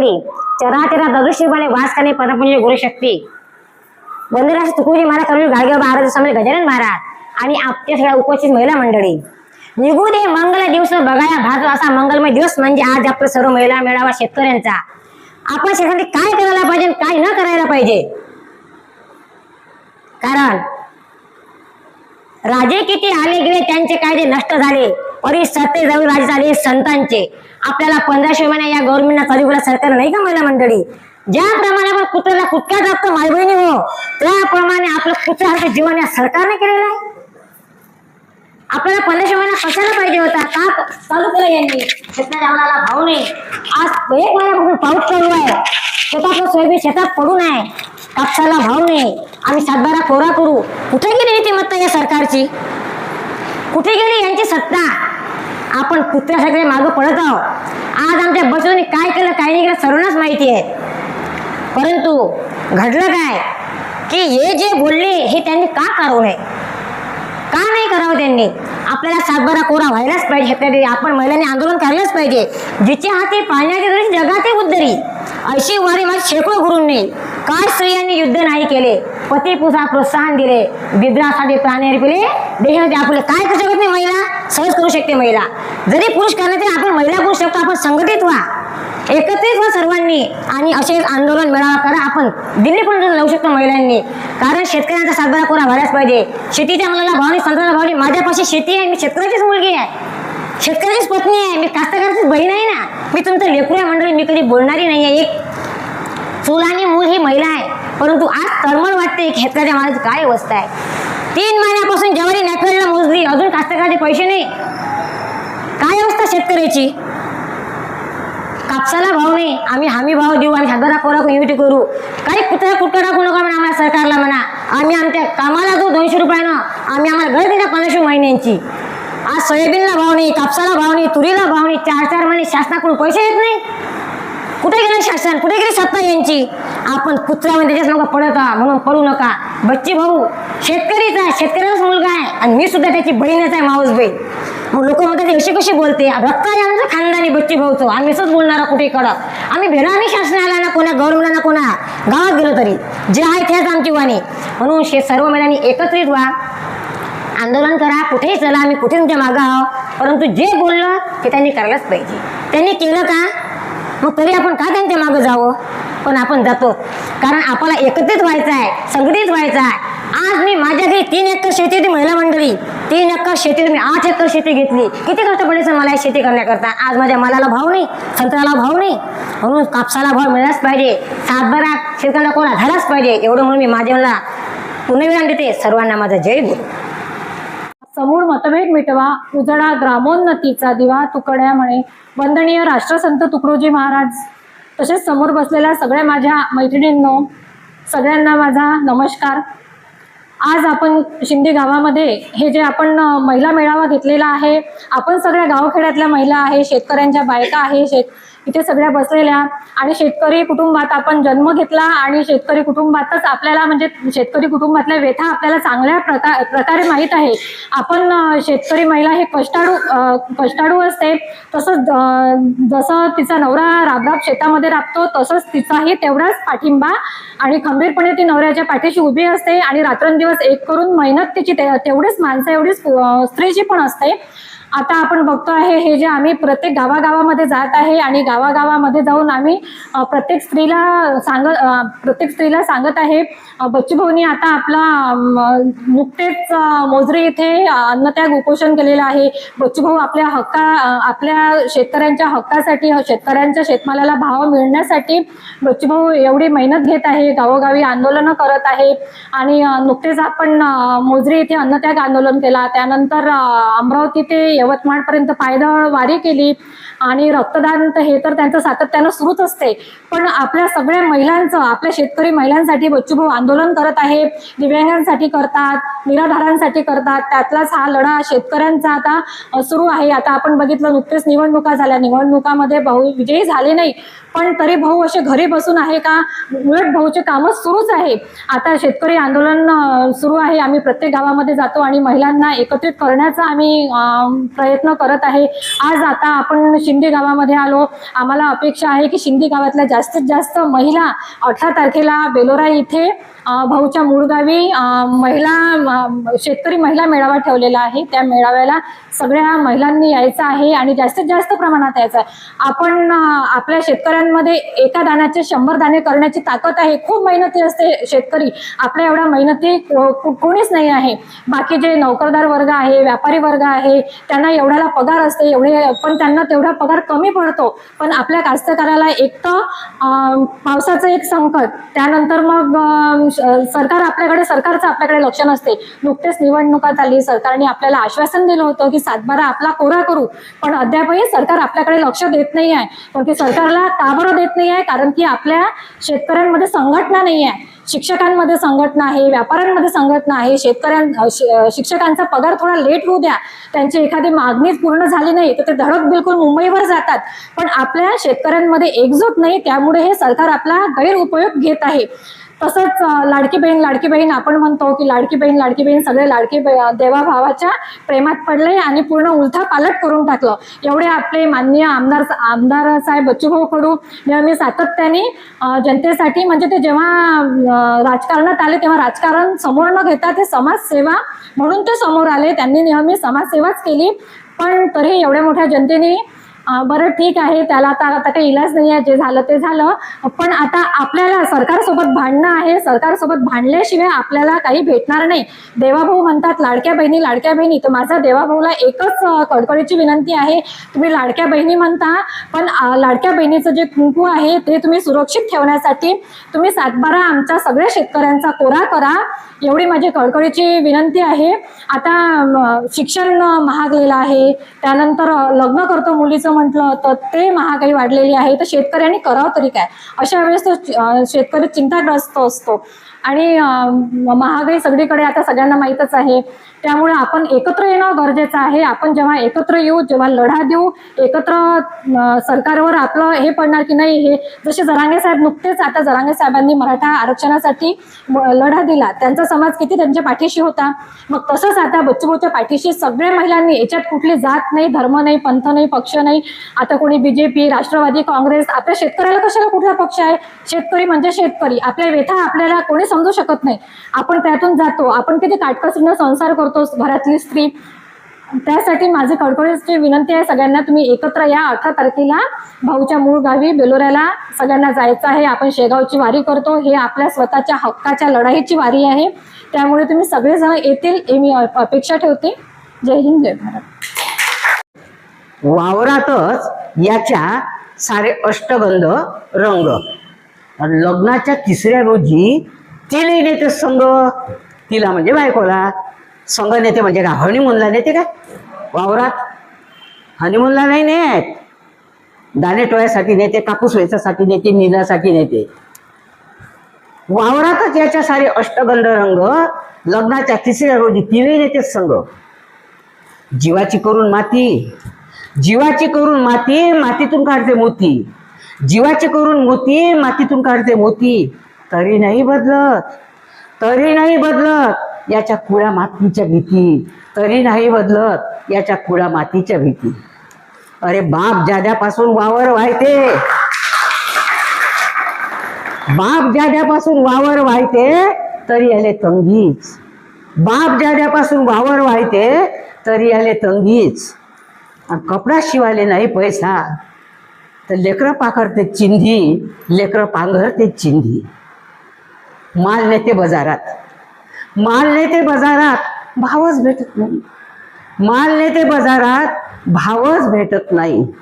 मंडळी चराचरा ददृश्यपणे वास करणे परमपुण्य गुरुशक्ती वंदराज तुकोजी महाराज कवी गाडगे महाराज समोर गजानन महाराज आणि आपल्या सगळ्या उपस्थित महिला मंडळी. निघू दे मंगल दिवस बघाया भाजो असा मंगलमय दिवस म्हणजे आज आपला सर्व महिला मेळावा शेतकऱ्यांचा. आपण शेतकरी काय करायला पाहिजे काय न करायला पाहिजे? कारण राजे किती आले गेले त्यांचे कायदे नष्ट झाले. परी सत्य जमीन राजे झाले संतांचे. आपल्याला पंधराशे महिने या गव्हर्नमेंटला चालू सरकार नाही का महिला मंडळी? ज्याप्रमाणे आपण कुत्र्याला कुत्का जास्त माय बहिणी हो त्याप्रमाणे आपलं कुत्र्यासारखं जीवन या सरकारने केलेलं आहे. आपल्याला पंधराशे महिना कशाला पाहिजे होता. का चालू केलं यांनी? शेतकऱ्या आम्हाला भाव नाही. आज एक महिन्यापासून पाऊस चालू आहे. शेतातलं सोयाबीन शेतात पडू नये. कापसाला भाव नाही. आम्ही सातबारा कोरा करू. कुठे गेली नीतिमत्ता या सरकारची? कुठे गेली यांची सत्ता? आपण कुत्र्या सगळे मागं पडत आहोत. आज आमच्या बसून काय केलं काय नाही केलं सर्वांनाच माहिती आहे. परंतु घडलं काय? की हे जे बोलले हे त्यांनी का करू नये का नाही करावं त्यांनी? आपल्याला सातबारा कोरा व्हायलाच पाहिजे कधी आपण महिलांनी आंदोलन करायलाच पाहिजे. जिच्या हाती पाण्याची दृष्टी जगाते उद्धरी. अशी वारी माझी शेकडो गुरूंनी काय स्त्रियांनी युद्ध नाही केले? पती पुसा प्रोत्साहन दिले. बिद्रासाठी प्राणी अर्पिले. देशासाठी आपले काय करू शकत नाही महिला? सहज करू शकते महिला. जरी पुरुष करण्यात तरी आपण महिला करू शकतो. आपण संघटित व्हा. एकत्रित व्हा सर्वांनी आणि असे आंदोलन मिळावा करा. आपण दिल्लीपर्यंत जाऊ शकतो महिलांनी. कारण शेतकऱ्यांचा सातबारा कोरा व्हायलाच पाहिजे. शेतीच्या मुलाला भावनी संतांना भावनी. माझ्यापाशी शेती आहे. मी शेतकऱ्याचीच मुलगी आहे. शेतकऱ्याचीच पत्नी आहे. मी कास्तकाराचीच बहीण आहे ना. मी तुमचं लेकरू आहे मंडळी. मी कधी बोलणारी नाही आहे. एक चूल आणि मूल ही महिला आहे. परंतु आज तळमळ वाटते. की शेतकऱ्याच्या मालाची काय अवस्था आहे? तीन महिन्यापासून ज्वारी नॅफेडला मोजली अजून कास्तकाराचे पैसे नाही. काय अवस्था शेतकऱ्याची? कापसाला भाव नाही. आम्ही हमी भाव देऊ आम्ही हजारा कोरा युनिटी करू. काही कुठं कुठं टाकू नका म्हणा आम्हाला सरकारला म्हणा. आम्ही आमच्या कामाला जाऊ दोनशे रुपयानं आम्ही आम्हाला घर देणार पंधराशे महिन्यांची. आज सोयाबीनला भाव नाही कापसाला भाव नाही तुरीला भाव नाही चार चार महिने शासनाकडून पैसे येत नाही. कुठे गेलं शासन? कुठे गेली सत्ता यांची? आपण कुत्र्यामध्ये त्याच्याच नका पडत म्हणून पडू नका. बच्ची भाऊ शेतकरीच आहे शेतकऱ्याचाच मुलगा आहे. आणि मी सुद्धा त्याची बहीणच आहे माऊस बहीण. मग लोक म्हणतात अशी कशी बोलते? रक्ता आमचं खानदानी बच्ची भाऊचो. आम्ही असंच बोलणारा कुठे कडक? आम्ही भेला शासनाला ना कोणा गव्हर्नमेंटला ना कोणा? गावात गेलो तरी. जे आहे तेच आमची वाणी. म्हणून शे सर्व महिलांनी एकत्रित व्हा. आंदोलन करा कुठेही चला आम्ही कुठे तुमच्या मागं आहोत. परंतु जे बोललं ते त्यांनी करायलाच पाहिजे. त्यांनी केलं का? मग तरी आपण का त्यांच्या मागं जावं? पण आपण जातो. कारण आपल्याला एकत्रित व्हायचं आहे संघटित व्हायचं आहे. आज मी माझ्या घरी तीन एकर शेती होती महिला मंडळी. तीन एकर शेती मी आठ एकर शेती घेतली. किती कष्ट पडायचं मला शेती करण्याकरता? आज माझ्या मालाला भाव नाही संत्र्याला भाव नाही. म्हणून कापसाला भाव मिळालाच पाहिजे. सातबारा शेतकऱ्याला कोणा झालाच पाहिजे. एवढं म्हणून मी माझ्या मला पुनर्विधान देते. सर्वांना माझा जय गुरु समूळ मतभेद मिटवा उजळा ग्रामोन्नतीचा दिवा तुकड्या म्हणे. वंदनीय राष्ट्रसंत तुकडोजी महाराज. तसेच समोर बसलेल्या सगळ्या माझ्या मैत्रिणींनो सगळ्यांना माझा नमस्कार. आज आपण शिंदे गावामध्ये हे जे आपण महिला मेळावा घेतलेला आहे आपण सगळ्या गावखेड्यातल्या महिला आहे शेतकऱ्यांच्या बायका आहे शेत इथे सगळ्या बसलेल्या आणि शेतकरी कुटुंबात आपण जन्म घेतला आणि शेतकरी कुटुंबातच आपल्याला म्हणजे शेतकरी कुटुंबातल्या व्यथा आपल्याला चांगल्या प्रकार प्रकारे माहीत आहे. आपण शेतकरी महिला हे कष्टाळू कष्टाळू असते. तसंच जसं तिचा नवरा राबराब शेतामध्ये राबतो तसंच तिचाही तेवढाच पाठिंबा आणि खंबीरपणे ती नवऱ्याच्या पाठीशी उभी असते आणि रात्रंदिवस एक करून मेहनत तिची ते- तेवढीच माणसं एवढीच स्त्रीची पण असते. आता आपण बघतो आहे हे जे आम्ही प्रत्येक गावागावामध्ये जात आहे आणि गावागावामध्ये जाऊन आम्ही प्रत्येक स्त्रीला सांगत प्रत्येक स्त्रीला सांगत आहे बच्चूभाऊनी आता आपला नुकतेच मोजरी इथे अन्नत्याग उपोषण केलेलं आहे. बच्चूभाऊ आपल्या हक्का आपल्या शेतकऱ्यांच्या हक्कासाठी शेतकऱ्यांच्या शेतमालाला भाव मिळण्यासाठी बच्चूभाऊ एवढी मेहनत घेत आहे गावोगावी आंदोलनं करत आहे. आणि नुकतेच आपण मोजरी इथे अन्नत्याग आंदोलन केला. त्यानंतर अमरावती ते यवतमाळपर्यंत पायदळ वारी केली आणि रक्तदान तर हे तर त्यांचं सातत्यानं सुरूच असते. पण आपल्या सगळ्या महिलांचं आपल्या शेतकरी महिलांसाठी बच्चूभाऊ आंदोलन करत आहे. दिव्यांगांसाठी करतात निराधारांसाठी करतात. त्यातलाच हा लढा शेतकऱ्यांचा आता सुरू आहे. आता आपण बघितलं नुकतेच निवडणुका झाल्या. निवडणुकामध्ये भाऊ विजयी झाले नाही. पण तरी भाऊ असे घरी बसून आहे का? उलट भाऊचे कामं सुरूच आहे. आता शेतकरी आंदोलन सुरू आहे. आम्ही प्रत्येक गावामध्ये जातो आणि महिलांना एकत्रित करण्याचा आम्ही प्रयत्न करत आहे. आज आता आपण शिंदे गावामध्ये आलो. आम्हाला अपेक्षा आहे की शिंदे गावातल्या जास्तीत जास्त महिला अठरा तारखेला बेलोरा इथे भाऊच्या मूळ गावी महिला शेतकरी महिला मेळावा ठेवलेला आहे. त्या मेळाव्याला सगळ्या महिलांनी यायचं आहे आणि जास्तीत जास्त प्रमाणात यायचं आहे. आपण आपल्या शेतकऱ्यांमध्ये एका दाण्याचे शंभर दाणे करण्याची ताकद आहे. खूप मेहनती असते शेतकरी. आपल्या एवढ्या मेहनती कोणीच नाही आहे. बाकी जे नोकरदार वर्ग आहे व्यापारी वर्ग आहे त्यांना एवढ्याला पगार असते. एवढे पण त्यांना तेवढा पगार कमी पडतो. पण आपल्या कास्तकाराला एक तर पावसाचं एक संकट. त्यानंतर मग सरकार आपल्याकडे सरकारचं आपल्याकडे लक्ष नसते. नुकतेच निवडणुका झाली सरकारने आपल्याला आश्वासन दिलं होतं की सातबारा आपला कोरा करू. पण अद्यापही सरकार आपल्याकडे लक्ष देत नाही आहे. पण ते सरकारला का बरं देत नाही आहे कारण की आपल्या शेतकऱ्यांमध्ये संघटना नाही आहे. शिक्षकांमध्ये संघटना आहे व्यापाऱ्यांमध्ये संघटना आहे. शेतकऱ्यां शिक्षकांचा पगार थोडा लेट होऊ द्या. त्यांची एखादी मागणीच पूर्ण झाली नाही तर ते धडक बिलकुल मुंबईवर जातात. पण आपल्या शेतकऱ्यांमध्ये एकजूट नाही त्यामुळे हे सरकार आपला गैरउपयोग घेत आहे. तसंच लाडकी बहीण लाडकी बहीण आपण म्हणतो की लाडकी बहीण लाडकी बहीण सगळे लाडकी देवा देवाभावाच्या प्रेमात पडले आणि पूर्ण उलथा पालट करून टाकलं. एवढे आपले माननीय आमदार आमदार साहेब बच्चूभाऊ कडू नेहमी सातत्याने जनतेसाठी म्हणजे ते जेव्हा राजकारणात आले तेव्हा राजकारण समोर न घेता ते समाजसेवा म्हणून ते समोर आले. त्यांनी नेहमी समाजसेवाच केली. पण तरी एवढ्या मोठ्या जनतेने बरं ठीक आहे. त्याला आता आता काही इलाज नाही आहे जे झालं ते झालं. पण आता आपल्याला सरकारसोबत भांडणं आहे. सरकारसोबत भांडल्याशिवाय आपल्याला काही भेटणार नाही. देवाभाऊ म्हणतात लाडक्या बहिणी लाडक्या बहिणी. तर माझा देवाभाऊला एकच कडकडीची विनंती आहे. तुम्ही लाडक्या बहिणी म्हणता पण लाडक्या बहिणीचं जे कुंकू आहे ते तुम्ही सुरक्षित ठेवण्यासाठी तुम्ही सातबारा आमच्या सगळ्या शेतकऱ्यांचा कोरा करा. एवढी माझी कडकडीची विनंती आहे. आता शिक्षण महागलेलं आहे. त्यानंतर लग्न करतो मुलीचं. म्हटलं तर ते महागाई वाढलेली आहे तर शेतकऱ्यांनी करावं तरी काय? अशा वेळेस तो शेतकरी चिंताग्रस्त असतो. आणि महागाई सगळीकडे आता सगळ्यांना माहीतच आहे. त्यामुळे आपण एकत्र येणं गरजेचं आहे. आपण जेव्हा एकत्र येऊ जेव्हा लढा देऊ एकत्र सरकारवर आपलं हे पडणार की नाही हे जसे जरांगे साहेब नुकतेच आता जरांगे साहेबांनी मराठा आरक्षणासाठी लढा दिला. त्यांचा समाज किती त्यांच्या पाठीशी होता? मग तसंच आता बच्चूभाऊच्या पाठीशी सगळ्या महिलांनी याच्यात कुठली जात नाही धर्म नाही पंथ नाही पक्ष नाही. आता कोणी बीजेपी राष्ट्रवादी काँग्रेस आपल्या शेतकऱ्याला कशाला कुठला पक्ष आहे? शेतकरी म्हणजे शेतकरी. आपल्या व्यथा आपल्याला कोणी समजू शकत नाही. आपण त्यातून जातो. आपण किती काटकसरीनं संसार करतो. घरातली स्त्री. त्यासाठी माझी कळकळीची विनंती आहे सगळ्यांना तुम्ही एकत्र या. अठरा तारखेला भाऊच्या मूळ गावी बेलोऱ्याला सगळ्यांना जायचं आहे. आपण शेगावची वारी करतो. हे आपल्या स्वतःच्या हक्काच्या लढाईची वारी आहे. त्यामुळे तुम्ही सगळेजण येतील हे मी अपेक्षा ठेवते. जय हिंद जय भारत. वावरातच याच्या सारे अष्टगंध रंग. लग्नाच्या तिसऱ्या रोजी तिला नेते संघ तिला म्हणजे बायकोला. संघ नेते म्हणजे काय? हनीमूनला नेते काय? वावरात. हनीमूनला नाही नेत. दाणे टोळ्यासाठी नेते कापूस वेचासाठी नेते निलासाठी नेते. वावरातच याच्या सारे अष्टगंध रंग लग्नाच्या तिसऱ्या रोजी तिने नेते संघ. जीवाची करून माती. जीवाची करून माती मातीतून काढते मोती. जीवाची करून मोती मातीतून काढते मोती. तरी नाही बदलत. तरी नाही बदलत. याच्या कुळ्या मातीच्या भीती. तरी नाही बदलत याच्या कुळ्या मातीच्या भीती. अरे बाप जाद्यापासून वावर व्हायते बाप जाद्यापासून वावर व्हायते तरी आले तंगीच. बाप जाद्यापासून वावर व्हायते तरी आले तंगीच. आणि कपडा शिवायले नाही पैसा. तर लेकरं पाखरते चिंधी लेकरं पांघरते चिंधी. माल नेते बाजारात. माल नेते बाजारात भावच भेटत नाही. माल नेते बाजारात भावच भेटत नाही.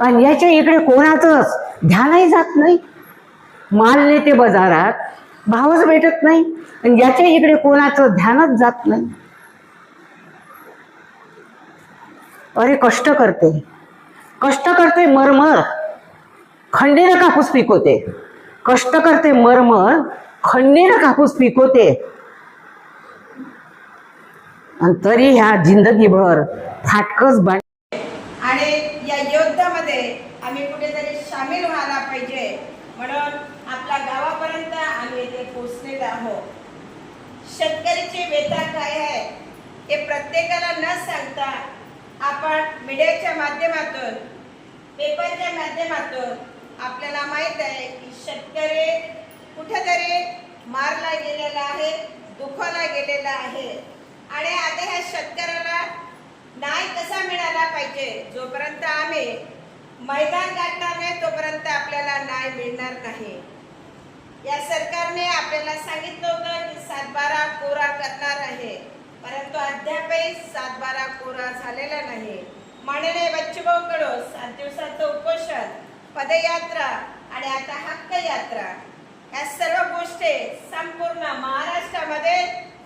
आणि याच्या इकडे कोणाचंच ध्यानही जात नाही. माल नेते बाजारात भावच भेटत नाही. आणि याच्या इकडे कोणाचं ध्यानच जात नाही. अरे कष्ट करते. कष्ट करते मरमर. खंडीनं कापूस पिकवते. कष्ट करते मरमर. खंडीनं कापूस पिकवते. आणि तरी ह्या जिंदगीभर फाटकच बाण आणि या योद्धामध्ये आम्ही कुठेतरी सामील व्हायला पाहिजे. म्हणून आपल्या गावापर्यंत आम्ही इथे पोचलेलो आहोत. शेतकरीची व्यथा काय आहे हे प्रत्येकाला न सांगता आपण मीडियाच्या माध्यमातून पेपरच्या माध्यमातून आपल्याला माहीत आहे की शेतकरी कुठेतरी मारला गेलेला आहे दुखावला गेलेला आहे. आणि आता ह्या शेतकऱ्याला न्याय कसा मिळाला पाहिजे? जोपर्यंत आम्ही मैदान गाठणार नाही तोपर्यंत आपल्याला न्याय मिळणार नाही. या सरकारने आपल्याला सांगितलं होतं की सातबारा कोरा करणार आहे. परंतु अद्यापही सातबारा कोरा झालेला नाही. माननीय बच्चूभाऊ कडो सात दिवसाचं उपोषण पदयात्रा आणि आता हक्क यात्रा या सर्व गोष्टी संपूर्ण महाराष्ट्रामध्ये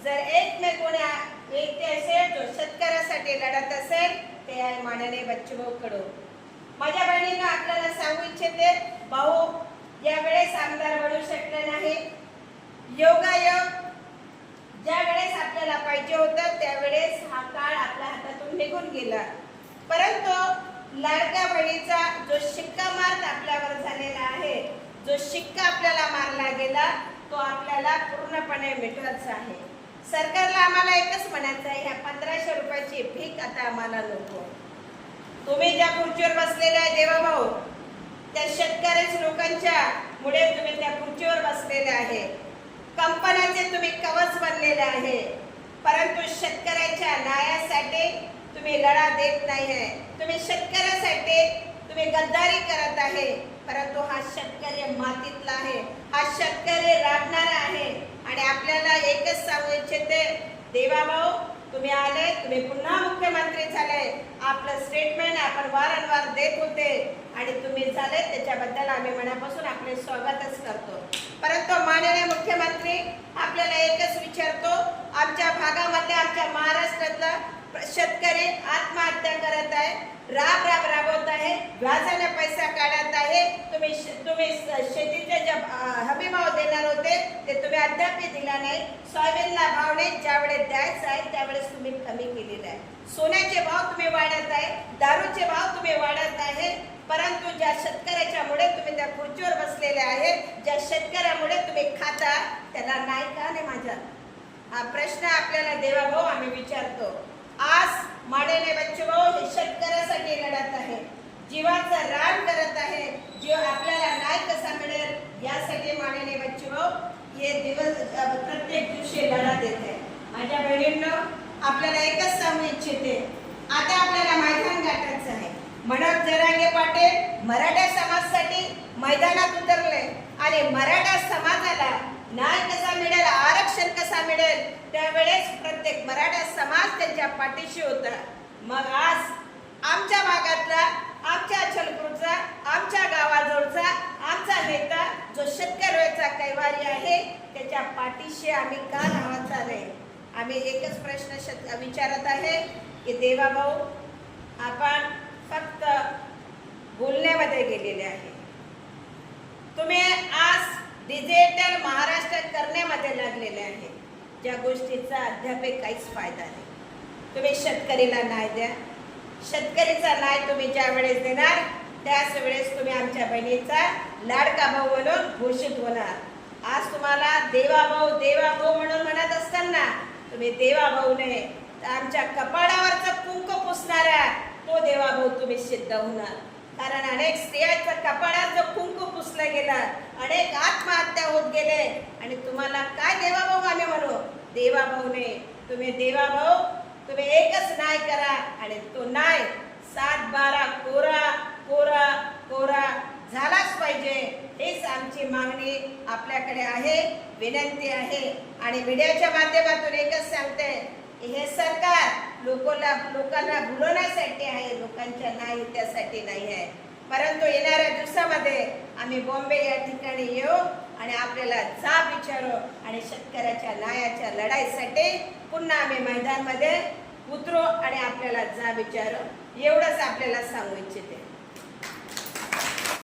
जर एकमेकोने एक ते असेल जो शेतकऱ्यासाठी लढत असेल ते आहे माननीय बच्चूभाऊ कडू माझ्या बहिणीनं आपल्याला सांगू इच्छिते भाऊ यावेळेस आमदार बनू शकले नाही. योगायोग ज्या वेळेस आपल्याला पाहिजे होतं त्यावेळेस हा काळ आपल्या हातातून निघून गेला. परंतु लाडक्या बहिणीचा जो शिक्का मार्ग आपल्यावर झालेला आहे जो शिक्का आपल्याला मारला गेला तो आपल्याला पूर्णपणे मिटवायचा आहे. सरकारला आम्हाला एकच म्हणायचं आहे ह्या पंधराशे रुपयाची भीक आता आम्हाला नको. तुम्ही ज्या खुर्चीवर बसलेले आहे देवाभाऊ त्या शेतकऱ्याच लोकांच्या मुळे तुम्ही त्या खुर्चीवर बसलेले आहे. कंपन्याचे तुम्ही कवच बनलेले आहे. परंतु शेतकऱ्याच्या न्यायासाठी तुम्ही लढा देत नाही आहे. तुम्ही शेतकऱ्यासाठी तुम्ही गद्दारी करत आहे परंतु हा शेतकरी मातीतला आहे. हा शेतकरी राबणारा आहे. आणि आपल्याला एकच सांगू इच्छिते देवाभाऊ तुम्ही आले तुम्ही पुन्हा मुख्यमंत्री झाले. आपलं स्टेटमेंट आपण वारंवार देत होते. आणि तुम्ही झाले त्याच्याबद्दल आम्ही मनापासून आपले स्वागतच करतो. परंतु माननीय मुख्यमंत्री आपल्याला एकच विचारतो. आमच्या भागामध्ये आमच्या महाराष्ट्रातला शेतकरी आत्महत्या करत आहे. राब राब राबवत आहे. व्याजाने पैसा काढत आहे. तुम्ही तुम्ही शेतीचे जे हमीभाव देणार होते ते तुम्ही अद्याप दिला नाही. सोयाबीनला भाव नाही. ज्यावेळेस द्यायचा आहे त्यावेळेस तुम्ही कमी केलेला आहे. सोन्याचे भाव तुम्ही वाढत आहे. दारूचे भाव तुम्ही वाढत आहे. परंतु ज्या शेतकऱ्याच्यामुळे तुम्ही त्या खुर्चीवर बसलेले आहेत ज्या शेतकऱ्यामुळे तुम्ही खाता त्याला नाही का नाही माझा हा प्रश्न आपल्याला देवाभाऊ आम्ही विचारतो. आज माननीय बच्चूभाऊ हे शेतकऱ्यासाठी लढत आहे. जीवाचा रान करत आहे. जीव आपल्याला न्याय कसा मिळेल यासाठी माननीय बच्चूभाऊ हे दिवस प्रत्येक दिवशी लढा देत आहे माझ्या बहिणीनं आपल्याला एकच सांगू इच्छिते. आता आपल्याला मैदान गाठायचं आहे. मनोज जरांगे पाटील मराठा समाजासाठी मैदानात उतरले. आणि मराठा समाजाला न्याय कसा मिळेल आरक्षण कसा मिळेल त्यावेळेस प्रत्येक मराठा समाज त्यांच्या पाठीशी होता. मग आज आमच्या भागातला आमच्या अचलपूरचा आमच्या गावाजवळचा आमचा नेता जो शेतकऱ्याचा कैवारी आहे त्याच्या पाठीशी आम्ही का नावात आले आम्ही एकच प्रश्न शेत विचारत आहे की देवाभाऊ आपण फक्त बोलण्यामध्ये गेलेले आहे. तुम्ही आज डिजिटल महाराष्ट्र करण्यामध्ये लागलेले आहे. ज्या गोष्टीचा अद्याप काहीच फायदा नाही. तुम्ही शेतकरीला न्याय द्या. शेतकरीचा न्याय तुम्ही ज्या वेळेस देणार त्याच वेळेस तुम्ही आमच्या बहिणीचा लाडका भाऊ म्हणून घोषित होणार. आज तुम्हाला देवाभाऊ देवाभाऊ म्हणून म्हणत असताना तुम्ही देवाभाऊ नये तर आमच्या कपाळावरचा कुंक पुसणारा तो देवाभाऊ तुम्ही सिद्ध होणार. कारण अनेक स्त्रियांच्या कपाळात जो कुंकू पुसला गेला अनेक आत्महत्या होत गेले. आणि तुम्हाला काय देवाभाऊ आम्ही म्हणू? देवाभाऊने. तुम्ही देवाभाऊ तुम्ही एकच नाही करा. आणि तो नाही सात बारा कोरा कोरा कोरा झालाच पाहिजे. हेच आमची मागणी आपल्याकडे आहे विनंती आहे. आणि मीडियाच्या माध्यमातून एकच सांगते हे सरकार लोकांना लोकांना भुलवण्यासाठी आहे लोकांच्या नाही त्यासाठी नाही आहे. परंतु येणाऱ्या दिवसामध्ये आम्ही बॉम्बे या ठिकाणी येऊ आणि आपल्याला जाब विचारू आणि शेतकऱ्याच्या न्यायाच्या लढाईसाठी पुन्हा आम्ही मैदानमध्ये उतरू आणि आपल्याला जा विचारू. एवढंच आपल्याला सांगू इच्छिते.